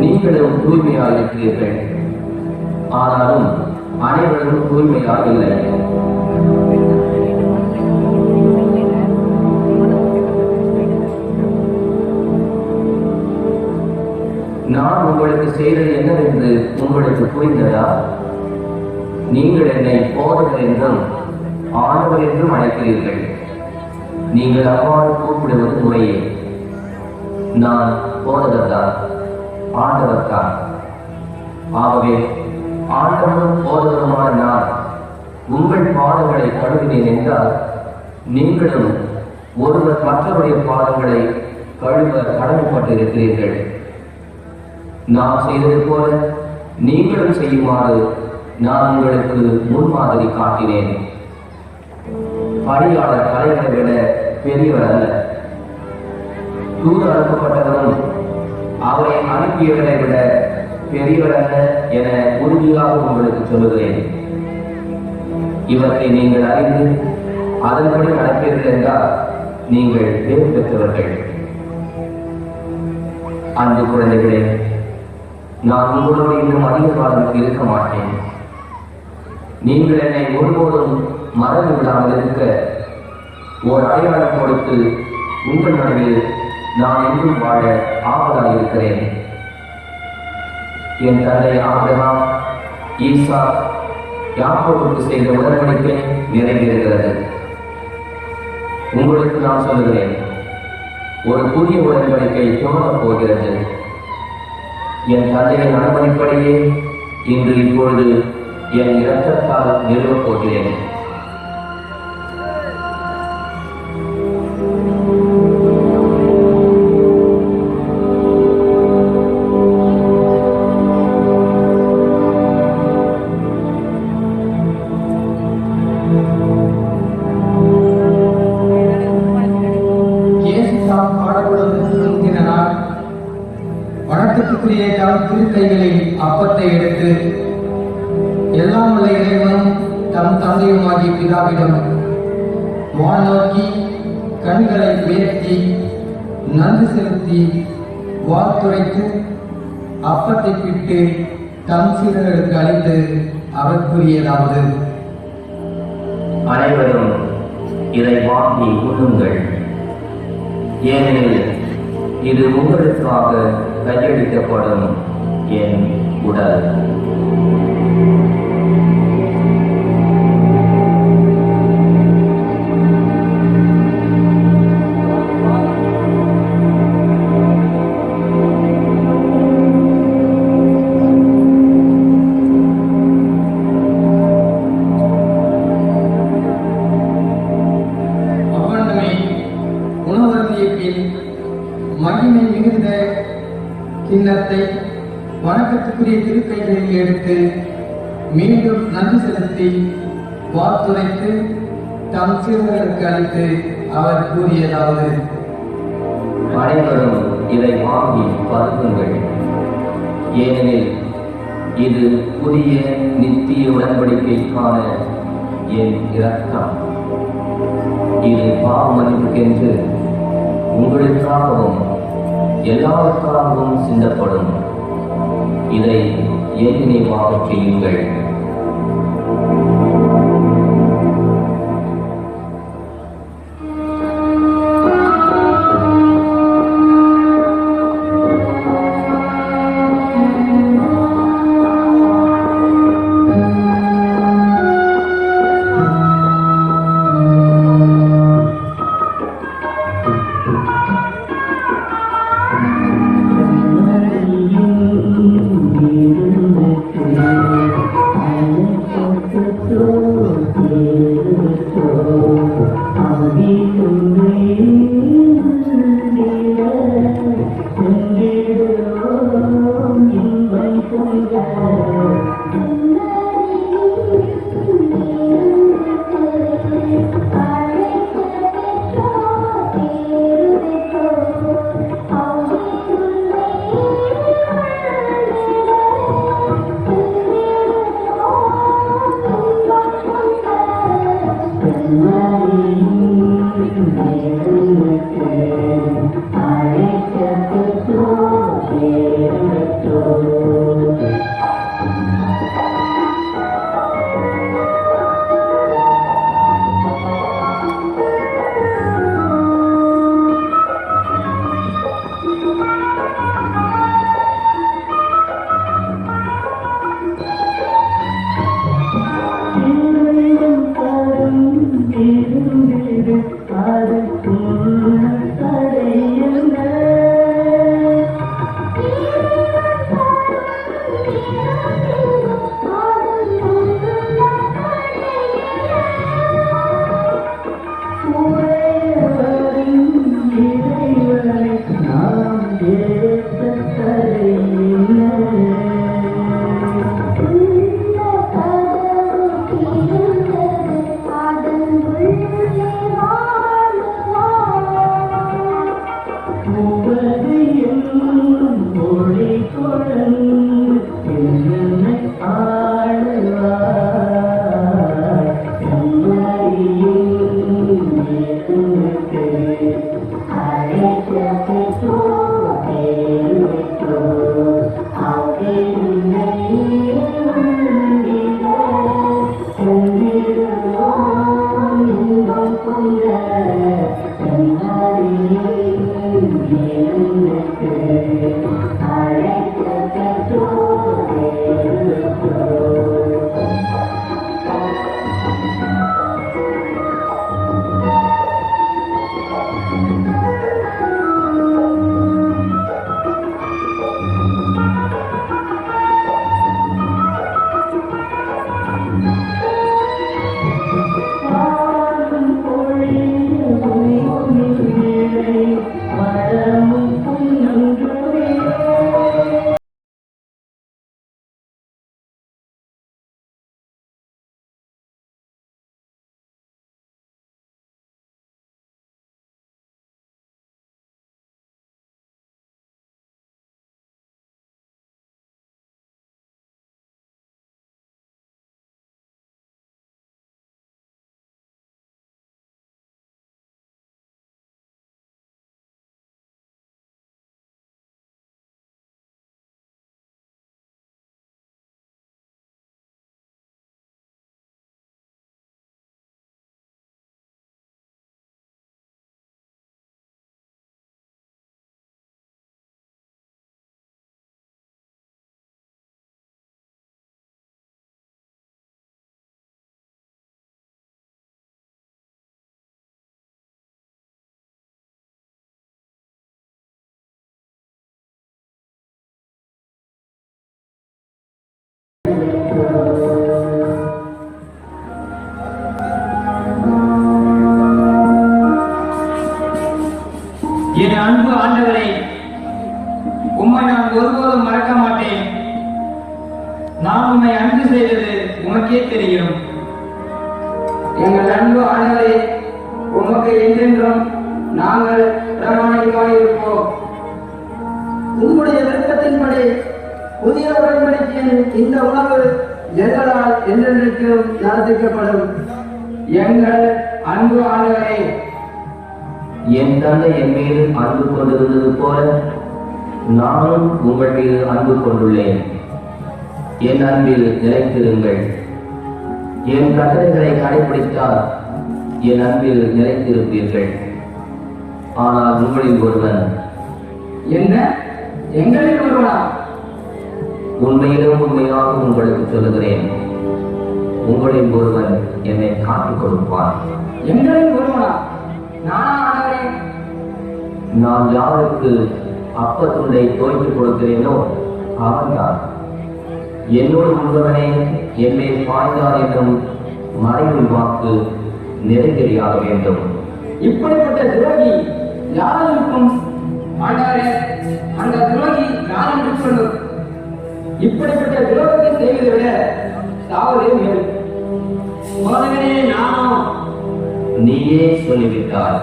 நீங்களும் தூய்மையாக இருக்கிறீர்கள். ஆனாலும் அனைவரும் தூய்மையாக இல்லை. நான் உங்களுக்கு செய்தது என்னவென்று உங்களுக்கு புரிந்ததா? நீங்கள் என்னை போதகர் என்றும் ஆண்டவர் என்றும் அழைக்கிறீர்கள். நீங்கள் அவ்வாறு கூப்பிடுவது முறையே. நான் போதகர்தான். ஆண்டவர் தான் ஆகவே ஆண்டவரும் போதகருமான நான் உங்கள் பாதங்களை கழுவினேன் என்றால் நீங்களும் ஒருவர் மற்றவருடைய பாதங்களை கழுவ கடமைப்பட்டிருக்கிறீர்கள். நான் செய்தது போல நீங்களும் செய்யுமாறு நான் உங்களுக்கு முன்மாதிரி காட்டினேன். பணியாளர் தலைவரை விட பெரியவர் அல்ல. தூது அனுப்பப்பட்டவரும் அவரை அனுப்பியவரை விட பெரியவரல்ல என உறுதியாக உங்களுக்கு சொல்லுகிறேன். இவற்றை நீங்கள் அறிந்து அதன்படி நடப்பீர்கள் என்றால் நீங்கள் பேர் பெற்றவர்கள். அன்பு குழந்தைகளே நான் உங்களோடு இன்னும் அதிக காலம் இருக்க மாட்டேன். நீங்கள் என்னை ஒருபோதும் மறந்து விடாமல் இருக்க ஓர் அடையாளம் கொடுத்து உங்கள் நடுவில் நான் இன்னும் வாழ ஆவலாக இருக்கிறேன் என் தந்தை ஆபிரகாம் ஈசா யாக்கோவுக்கு செய்த உடன்படிக்கை நிறைவேறுகிறது உங்களுக்கு நான் சொல்லுகிறேன் ஒரு புதிய உடன்படிக்கை துவங்கப் போகிறது என் தந்தையின் அனுமதிப்படியே இன்று இப்பொழுது என் இரத்தத்தால் நிறுவப் போகிறேன் வணக்கத்துக்குரிய தம் திருக்கைகளில் அப்பத்தை எடுத்து எல்லாம் உள்ள இறைவனும் தம் தந்தையுமாகிய பிதாவிடம் வானோக்கி கண்களை உயர்த்தி நன்றி செலுத்தி வாத்துரைத்து அப்பத்தை பிட்டு தம் சீடர்களுக்கு அளித்து அவர் கூறியதாவது. அனைவரும் இதை வாங்கி கொள்ளுங்கள் ஏனெனில் இது உங்களுக்காக கையளிக்கப்படும் என் உடல். வணக்கத்துக்குரிய திருக்கைகளை எடுத்து மீண்டும் நன்றி செலுத்தி வாத்துரைத்து தம் சிறுவர்களுக்கு அளித்து அவர் கூறியதாவது அனைவரும் இதை வாங்கி பருகுங்கள் ஏனெனில் இது புதிய நித்திய உடன்படிக்கைக்கான என் இரத்தம் இது பாவமதிப்புக்கென்று உங்களுக்காகவும் எல்லாருக்காகவும் சிந்தப்படும் இதை என் நினைவாகச் செய்யுங்கள் அன்பு ஆண்டவரே உம்மை நான் ஒருபோதும் மறக்க மாட்டேன். நான் உம்மை அன்பு செய்தது உமக்கே தெரியும். எங்கள் அன்பு ஆண்டவரே உமக்கு என்றென்றும் நாங்கள் பிரமாணிகமாக இருப்போம். உங்களுடைய விருப்பத்தின்படி புதிய உடன்படிக்கையின் இந்த உணவு எங்களால் என்றென்றைக்கும் நடத்திக்கப்படும். எங்கள் அன்பு ஆண்டவரே என் தந்தை என் மீது அன்பு கொண்டிருந்தது போல நானும் உங்கள் மீது அன்பு கொண்டுள்ளேன். என் அன்பில் நிலைத்திருங்கள். என் கட்டளைகளை கடைபிடித்தால் என் அன்பில் நிலைத்திருப்பீர்கள். ஆனால் உங்களில் ஒருவன் என்ன? எங்களில் ஒருவனா? உண்மையிலும் உண்மையாக உங்களுக்கு சொல்லுகிறேன். உங்களில் ஒருவன் என்னை காட்டிக் கொடுப்பான் எங்களில் ஒருவனா? நானா யாருக்கு அப்பத்துண்டை தோய்த்து கொடுக்கிறேனோ அவன்தான் என்னோடு உள்ளவனே என்னை பாய்ந்தார் என்னும் மறைவில் வாக்கு நிறைவேறியாக வேண்டும். இப்படிப்பட்ட துரோகி யாரும் இருக்கும் அந்த துரோகி யார் என்று சொல்லு இப்படிப்பட்ட துரோகத்தை செய்வதை விட சாவதே மேல் நானும் நீயே சொல்லிவிட்டாய்.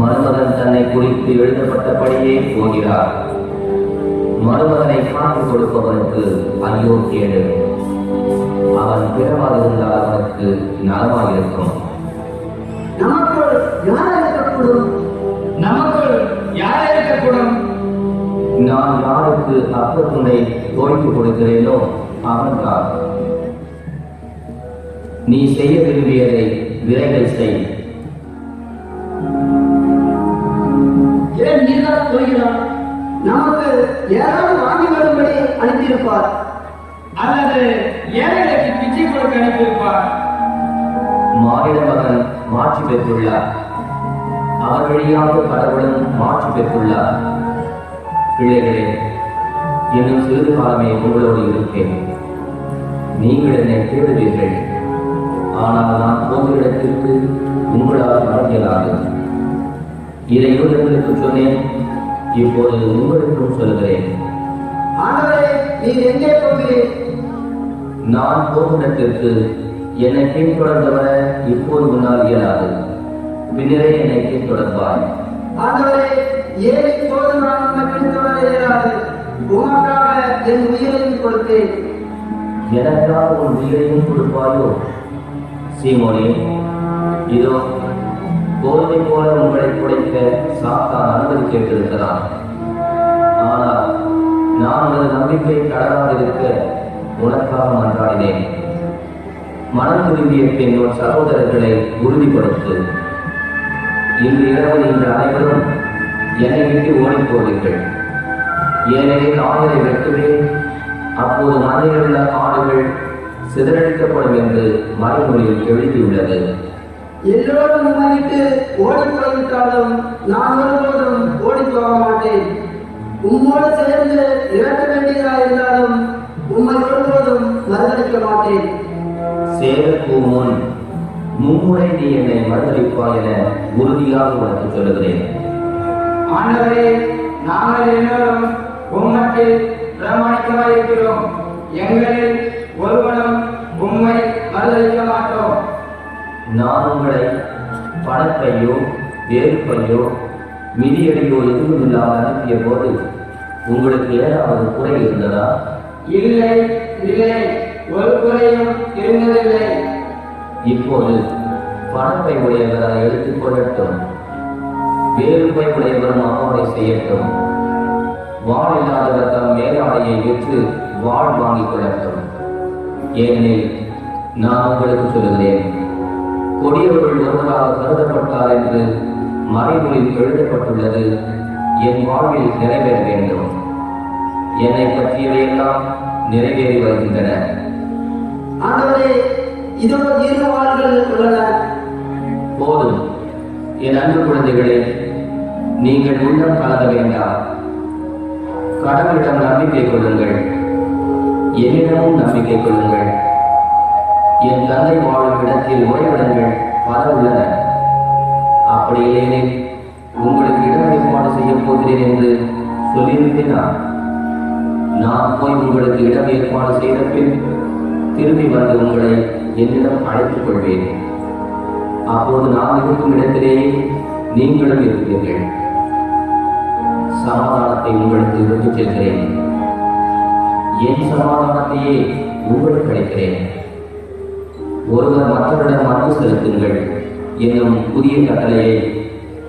மருமகன் தன்னை குறித்து எழுதப்பட்டபடியே போகிறார். மருமகனை காட்டிக் கொடுப்பவனுக்கு ஐயோ கேடு. அவன் பிறவாதிருந்தால் அவனுக்கு நலமாயிருக்கும் நமக்குள் யார் இருக்கக்கூடும்? நமக்குள் யார் இருக்கக்கூடும்? நான் யாருக்கு அப்பத்துணை தோய்த்து கொடுக்கிறேனோ அவன்தான் நீ செய்ய விரும்பியதை விரைவில் செய் ஏன் நீதான் சொல்கிறான் நமக்கு ஏதாவது வாங்கி வரும்படி அனுப்பியிருப்பார். அல்லது ஏழைகளுக்கு பிச்சை கொடுக்க அனுப்பியிருப்பார். மானிட மகன் மாற்றி பெற்றுள்ளார். அவர் வழியாக கடவுளும் மாற்றி பெற்றுள்ளார். பிள்ளைகளே இன்னும் சிறிது காலமே உங்களோடு இருப்பேன். நீங்கள் என்னை தேடுவீர்கள் ஆனால் நான் போகிற இடத்திற்கு உங்களால் இயலாது இதை யூதர்களுக்கு சொன்னேன். இப்போது உங்களுக்கும் சொல்கிறேன். நான் போகும் இடத்திற்கு என்னை பின்தொடர்ந்து வர இப்போது முன்னால் இயலாது. பின்னரே என்னை பின்தொடர்வாய். எனக்காக உன் உயிரையும் கொடுப்பாயோ? சீமோனே இதோ கோதை போல உங்களை குடைக்க சாத்தான் அனுமதி கேட்டிருக்கிறான். ஆனால் நான் உனது நம்பிக்கை கடனாதிருக்க உனக்காக மன்றாடினேன். மனம் திரும்பிய பின் உன் சகோதரர்களை உறுதிப்படுத்து. இன்று இரவு நீங்கள் அனைவரும் என்னை விட்டு ஓடிப்போவீர்கள் ஏனெனில் ஆயரை வெட்டுவேன். அப்போது மண்ணிலுள்ள ஆடுகள் சிதறடிக்கப்படும் என்று மறைமொழியில் எழுதியுள்ளது. எல்லோரும் உம்மை விட்டு ஓடிப் போய்விட்டாலும் நான் ஒருபோதும் ஓடிப் போக மாட்டேன். உம்மோடு சேர்ந்து இறக்க வேண்டியதாக இருந்தாலும் உம்மை ஒருபோதும் மறுதளிக்க மாட்டேன். சேதற்கு முன் மும்முறை நீ என்னை மறுதளிப்பாய் என உறுதியாக உனக்கு சொல்லுகிறேன். ஆண்டவரே நாங்கள் எல்லோரும் உம்மத்தில் பிரமாணிக்கமாக இருக்கிறோம் எங்களில் ஒருவனும் உம்மை மறுதளிக்க மாட்டோம். நான் உங்களை பணப்பையோ வேறுப்பையோ மிதியடியோ எதுவும் இல்லாமல் அனுப்பிய போது உங்களுக்கு ஏதாவது குறை இருந்ததா? இல்லை இல்லை. ஒரு குறையும் இருந்ததில்லை. இப்போது பணப்பை உடையவர் அதை எடுத்துக் கொள்ளட்டும். வேறுபை உடையவரும் அவ்வாறே செய்யட்டும். வாழ் இல்லாதவர் தம் மேலாடையை விற்று வாழ் வாங்கிக் கொள்ளட்டும். ஏனெனில் நான் உங்களுக்கு சொல்லுகிறேன். கொடியவர்கள் ஒருவராக கருதப்பட்டார் என்று மறைமொழியில் எழுதப்பட்டுள்ளது. என் வாழ்வில் நிறைவேற வேண்டும். என்னை பற்றியவையெல்லாம் நிறைவேறி வருகின்றன. போதும். என் அன்பு குழந்தைகளே நீங்கள் உள்ளம் கலந்த வேண்டாம். கடவுளிடம் நம்பிக்கை கொள்ளுங்கள். என்னிடமும் நம்பிக்கை கொள்ளுங்கள். என் தந்தை வாழும் இடத்தில் உறைவிடங்கள். பல உள்ளன. அப்படி இல்லையெனில் உங்களுக்கு இடம் ஏற்பாடு செய்ய போகிறேன் என்று சொல்லியிருந்தேனா நான் போய் உங்களுக்கு இடம் ஏற்பாடு செய்த பின் திரும்பி வந்து உங்களை என்னிடம் அழைத்துக் கொள்வேன். அப்போது நான் இருக்கும் இடத்திலேயே நீங்களும் இருப்பீர்கள். சமாதானத்தை உங்களுக்கு விட்டுச் செல்கிறேன். என் சமாதானத்தையே உங்களுக்கு அளிக்கிறேன் ஒருவர் மற்றவரிடம் அன்பு செலுத்துங்கள் என்னும் புதிய கட்டளையை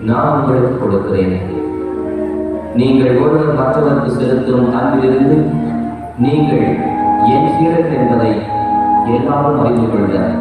நான் உங்களுக்கு கொடுக்கிறேன். நீங்கள் ஒருவர் மற்றவருக்கு செலுத்தும் அன்பிலிருந்து நீங்கள் என் சீடர் என்பதை எல்லாரும் அறிந்து கொள்கிறார்